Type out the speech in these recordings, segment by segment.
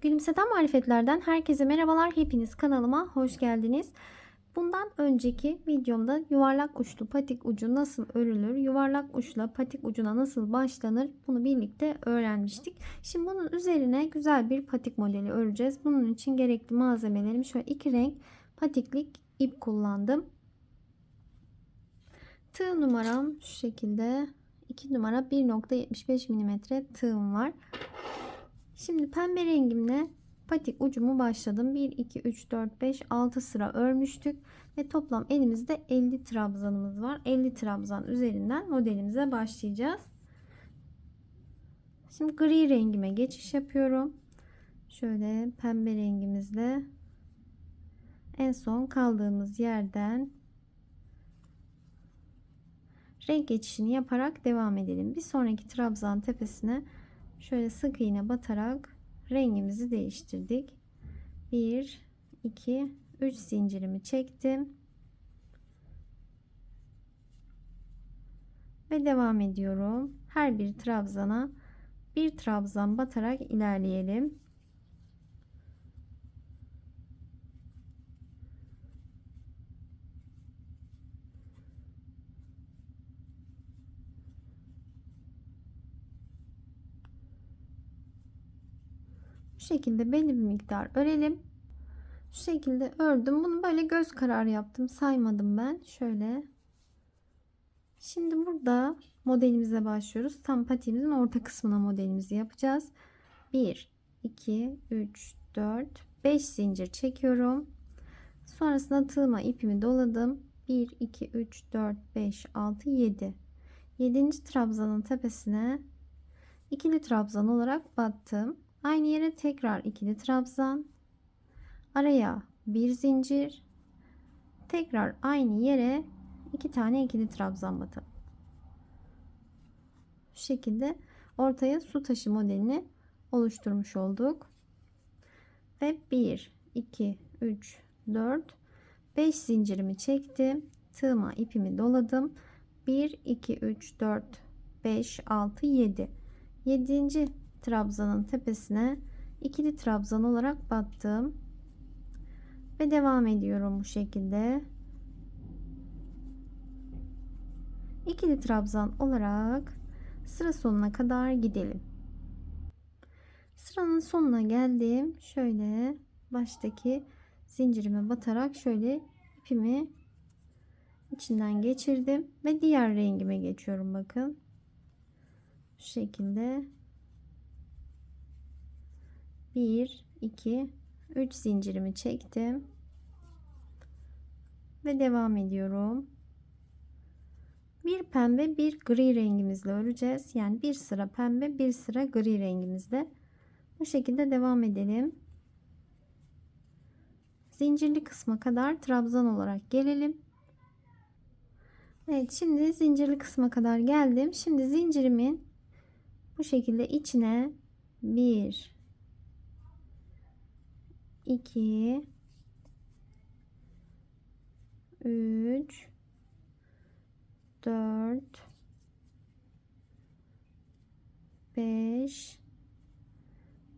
Gülümseten marifetlerden herkese merhabalar. Hepiniz kanalıma hoş geldiniz. Bundan önceki videomda yuvarlak uçlu patik ucu nasıl örülür, yuvarlak uçla patik ucuna nasıl başlanır bunu birlikte öğrenmiştik. Şimdi bunun üzerine güzel bir patik modeli öreceğiz. Bunun için gerekli malzemelerim şöyle iki renk patiklik ip kullandım. Tığ numaram şu şekilde 2 numara 1.75 mm tığım var. Şimdi pembe rengimle patik ucumu başladım. 1, 2, 3, 4, 5, 6 sıra örmüştük. Ve toplam elimizde 50 trabzanımız var. 50 trabzan üzerinden modelimize başlayacağız. Şimdi gri rengime geçiş yapıyorum. Şöyle pembe rengimizle en son kaldığımız yerden renk geçişini yaparak devam edelim. Bir sonraki trabzan tepesine şöyle sık iğne batarak rengimizi değiştirdik. 1 2 3 zincirimi çektim. Ve devam ediyorum. Her bir trabzana bir trabzan batarak ilerleyelim. Şekilde belli bir miktar örelim. Şu şekilde ördüm. Bunu böyle göz kararı yaptım. Saymadım ben. Şöyle. Şimdi burada modelimize başlıyoruz. Tam patiğimizin orta kısmına modelimizi yapacağız. 1, 2, 3, 4, 5 zincir çekiyorum. Sonrasında tığıma ipimi doladım. 1, 2, 3, 4, 5, 6, 7. 7. trabzanın tepesine ikili trabzan olarak battım. Aynı yere tekrar ikili trabzan. Araya bir zincir. Tekrar aynı yere iki tane ikili trabzan batalım. Şu şekilde ortaya su taşı modelini oluşturmuş olduk. Ve 1, 2, 3, 4, 5 zincirimi çektim. Tığıma ipimi doladım. 1, 2, 3, 4, 5, 6, 7. 7 trabzanın tepesine ikili trabzan olarak battım. Ve devam ediyorum bu şekilde. İkili trabzan olarak sıra sonuna kadar gidelim. Sıranın sonuna geldim. Şöyle baştaki zincirime batarak şöyle ipimi içinden geçirdim. Ve diğer rengime geçiyorum bakın. Şu şekilde 1 2 3 zincirimi çektim. Ve devam ediyorum. Bir pembe bir gri rengimizle öreceğiz. Yani bir sıra pembe bir sıra gri rengimizle. Bu şekilde devam edelim. Zincirli kısma kadar trabzan olarak gelelim. Evet şimdi zincirli kısma kadar geldim. Şimdi zincirimin bu şekilde içine bir 2 3 4 5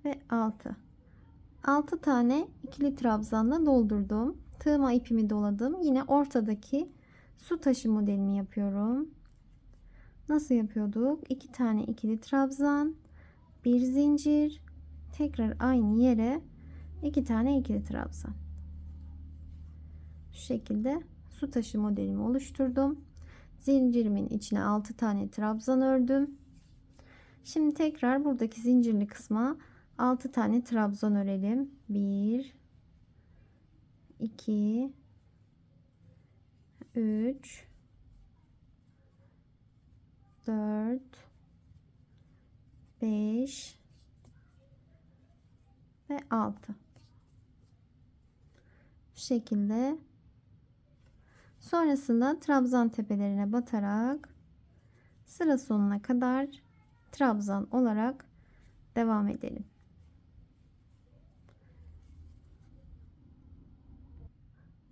ve 6 6 tane ikili trabzanla doldurdum. Tığıma ipimi doladım. Yine ortadaki su taşı modelini yapıyorum. Nasıl yapıyorduk? 2 tane ikili trabzan bir zincir tekrar aynı yere iki tane ikili trabzan. Şu şekilde su taşı modelimi oluşturdum. Zincirimin içine 6 tane trabzan ördüm. Şimdi tekrar buradaki zincirli kısma 6 tane trabzan örelim. 1 2 3 4 5 ve 6 şekilde sonrasında trabzan tepelerine batarak sıra sonuna kadar trabzan olarak devam edelim.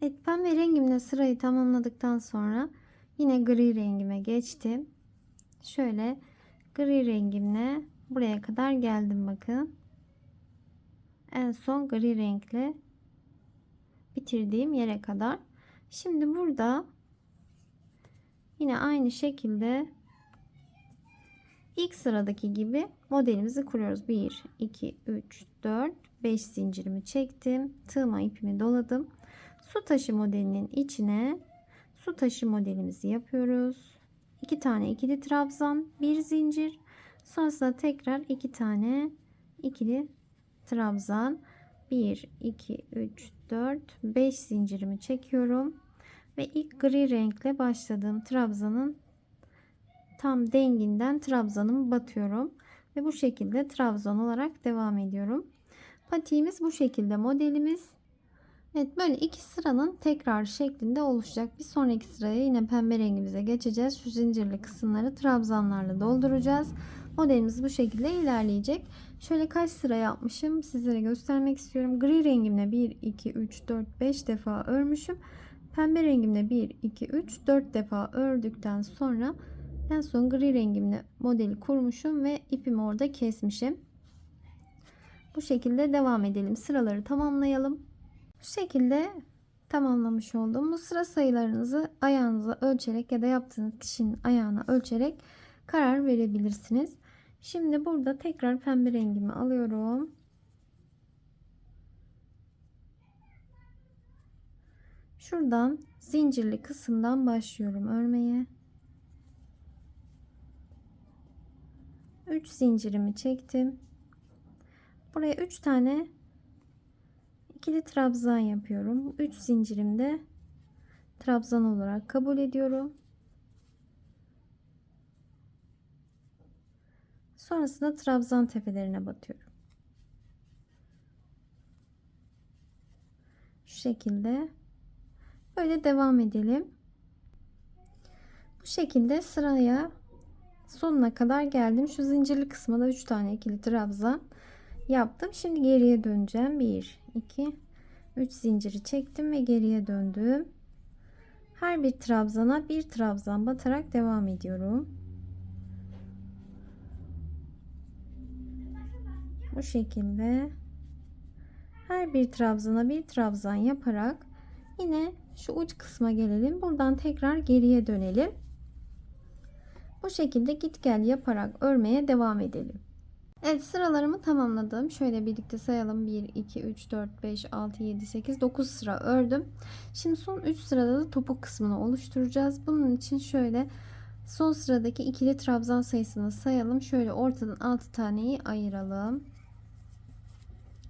Evet pembe rengimle sırayı tamamladıktan sonra yine gri rengime geçtim. Şöyle gri rengimle buraya kadar geldim bakın. En son gri renkle bitirdiğim yere kadar. Şimdi burada yine aynı şekilde ilk sıradaki gibi modelimizi kuruyoruz. 1, 2, 3, 4, 5 zincirimi çektim. Tığıma ipimi doladım. Su taşı modelinin içine su taşı modelimizi yapıyoruz. 2 tane ikili trabzan, bir zincir. Sonrasında tekrar 2 tane ikili trabzan. 1, 2, 3, 4, 5 zincirimi çekiyorum. Ve ilk gri renkle başladığım trabzanın tam denginden trabzanımı batıyorum. Ve bu şekilde trabzan olarak devam ediyorum. Patiğimiz bu şekilde modelimiz. Evet böyle iki sıranın tekrar şeklinde oluşacak. Bir sonraki sıraya yine pembe rengimize geçeceğiz. Şu zincirli kısımları trabzanlarla dolduracağız. Modelimiz bu şekilde ilerleyecek. Şöyle kaç sıra yapmışım sizlere göstermek istiyorum. Gri rengimle 1, 2, 3, 4, 5 defa örmüşüm. Pembe rengimle 1, 2, 3, 4 defa ördükten sonra en son gri rengimle modeli kurmuşum ve ipimi orada kesmişim. Bu şekilde devam edelim. Sıraları tamamlayalım. Bu şekilde tamamlamış oldum. Bu sıra sayılarınızı ayağınıza ölçerek ya da yaptığınız kişinin ayağına ölçerek karar verebilirsiniz. Şimdi burada tekrar pembe rengimi alıyorum. Şuradan zincirli kısımdan başlıyorum örmeye. 3 zincirimi çektim. Buraya 3 tane ikili trabzan yapıyorum. 3 zincirimde trabzan olarak kabul ediyorum. Sonrasında trabzan tepelerine batıyorum. Şu şekilde böyle devam edelim. Bu şekilde sıraya sonuna kadar geldim. Şu zincirli kısma da 3 tane ikili trabzan yaptım. Şimdi geriye döneceğim. 1 2 3 zinciri çektim ve geriye döndüm. Her bir trabzana bir trabzan batarak devam ediyorum. Bu şekilde her bir trabzana bir trabzan yaparak yine şu uç kısma gelelim. Buradan tekrar geriye dönelim. Bu şekilde git gel yaparak örmeye devam edelim. Evet sıralarımı tamamladım. Şöyle birlikte sayalım. 1, 2, 3, 4, 5, 6, 7, 8, 9 sıra ördüm. Şimdi son 3 sırada da topuk kısmını oluşturacağız. Bunun için şöyle son sıradaki ikili trabzan sayısını sayalım. Şöyle ortadan 6 taneyi ayıralım.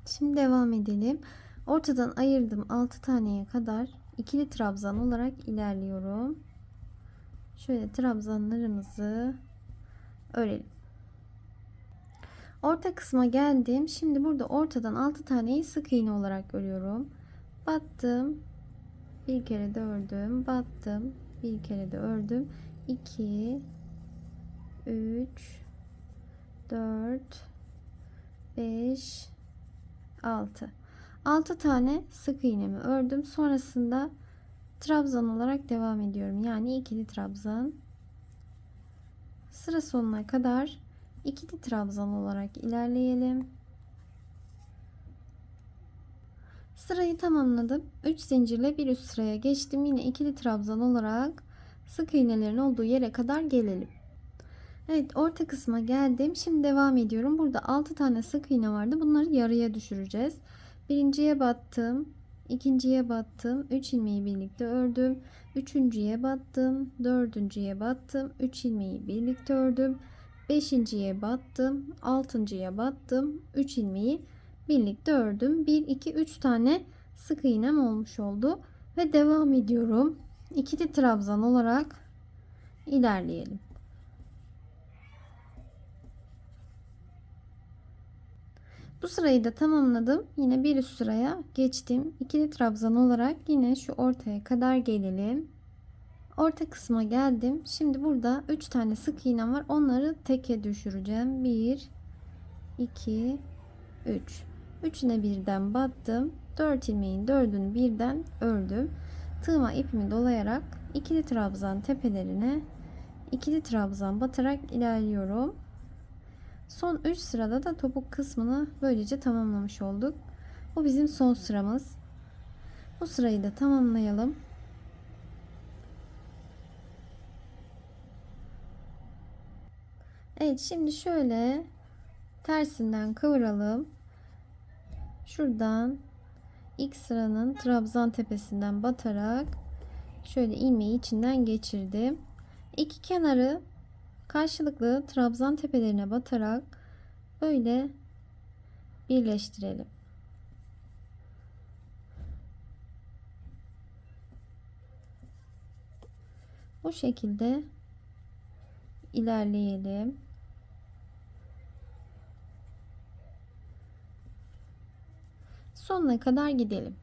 Şimdi devam edelim. Ortadan ayırdım 6 taneye kadar ikili trabzan olarak ilerliyorum. Şöyle trabzanlarımızı örelim. Orta kısma geldim. Şimdi burada ortadan 6 taneyi sık iğne olarak örüyorum. Battım. Bir kere de ördüm. Battım. Bir kere de ördüm. 2 3 4 5 6 6 tane sık iğnemi ördüm. Sonrasında trabzan olarak devam ediyorum. Yani ikili trabzan. Sıra sonuna kadar ikili trabzan olarak ilerleyelim. Sırayı tamamladım. 3 zincirle bir üst sıraya geçtim. Yine ikili trabzan olarak sık iğnelerin olduğu yere kadar gelelim. Evet orta kısma geldim. Şimdi devam ediyorum. Burada 6 tane sık iğne vardı. Bunları yarıya düşüreceğiz. Birinciye battım. ikinciye battım. 3 ilmeği birlikte ördüm. Üçüncüye battım. Dördüncüye battım. 3 ilmeği birlikte ördüm. Beşinciye battım. Altıncıya battım. 3 ilmeği birlikte ördüm. 1, 2, 3 tane sık iğnem olmuş oldu. Ve devam ediyorum. İkili trabzan olarak ilerleyelim. Bu sırayı da tamamladım. Yine bir üst sıraya geçtim. İkili trabzan olarak yine şu ortaya kadar gelelim. Orta kısma geldim. Şimdi burada 3 tane sık iğnem var. Onları teke düşüreceğim. 1 2 3 Üçüne birden battım. 4 ilmeğin 4'ünü birden ördüm. Tığıma ipimi dolayarak ikili trabzan tepelerine ikili trabzan batarak ilerliyorum. Son 3 sırada da topuk kısmını böylece tamamlamış olduk. Bu bizim son sıramız. Bu sırayı da tamamlayalım. Evet şimdi şöyle tersinden kıvıralım. Şuradan ilk sıranın trabzan tepesinden batarak şöyle ilmeği içinden geçirdim. İki kenarı karşılıklı trabzan tepelerine batarak böyle birleştirelim. Bu şekilde ilerleyelim. Sonuna kadar gidelim.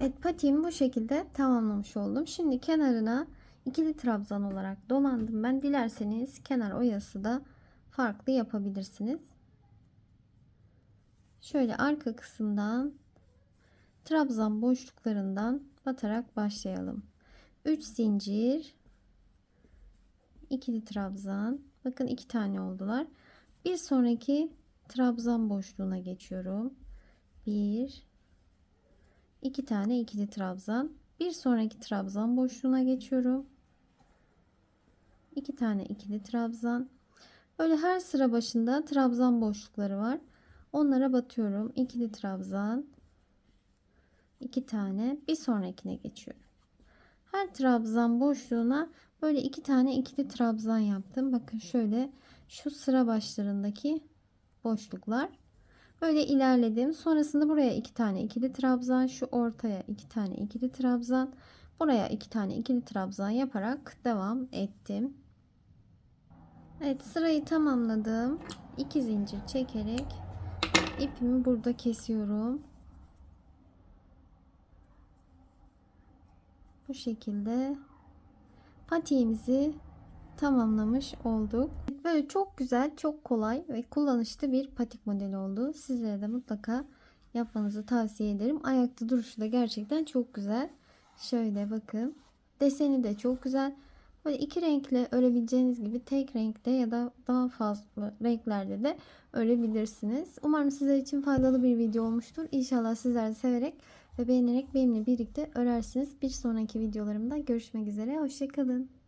Evet patiğimi bu şekilde tamamlamış oldum. Şimdi kenarına ikili trabzan olarak dolandım. Ben dilerseniz kenar oyası da farklı yapabilirsiniz. Şöyle arka kısımdan trabzan boşluklarından batarak başlayalım. 3 zincir ikili trabzan. Bakın iki tane oldular. Bir sonraki trabzan boşluğuna geçiyorum. 1 2 tane ikili trabzan. Bir sonraki trabzan boşluğuna geçiyorum. 2 tane ikili trabzan. Böyle her sıra başında trabzan boşlukları var. Onlara batıyorum. İkili trabzan. 2 tane. Bir sonrakine geçiyorum. Her trabzan boşluğuna böyle iki tane ikili trabzan yaptım. Bakın şöyle şu sıra başlarındaki boşluklar. Böyle ilerledim. Sonrasında buraya iki tane ikili trabzan, şu ortaya iki tane ikili trabzan, buraya iki tane ikili trabzan yaparak devam ettim. Evet sırayı tamamladım. İki zincir çekerek ipimi burada kesiyorum. Bu şekilde patiğimizi tamamlamış olduk. Böyle çok güzel, çok kolay ve kullanışlı bir patik modeli oldu. Sizlere de mutlaka yapmanızı tavsiye ederim. Ayakta duruşu da gerçekten çok güzel. Şöyle bakın. Deseni de çok güzel. Böyle iki renkle örebileceğiniz gibi tek renkte ya da daha fazla renklerde de örebilirsiniz. Umarım sizler için faydalı bir video olmuştur. İnşallah sizler de severek ve beğenerek benimle birlikte örersiniz. Bir sonraki videolarımda görüşmek üzere. Hoşçakalın.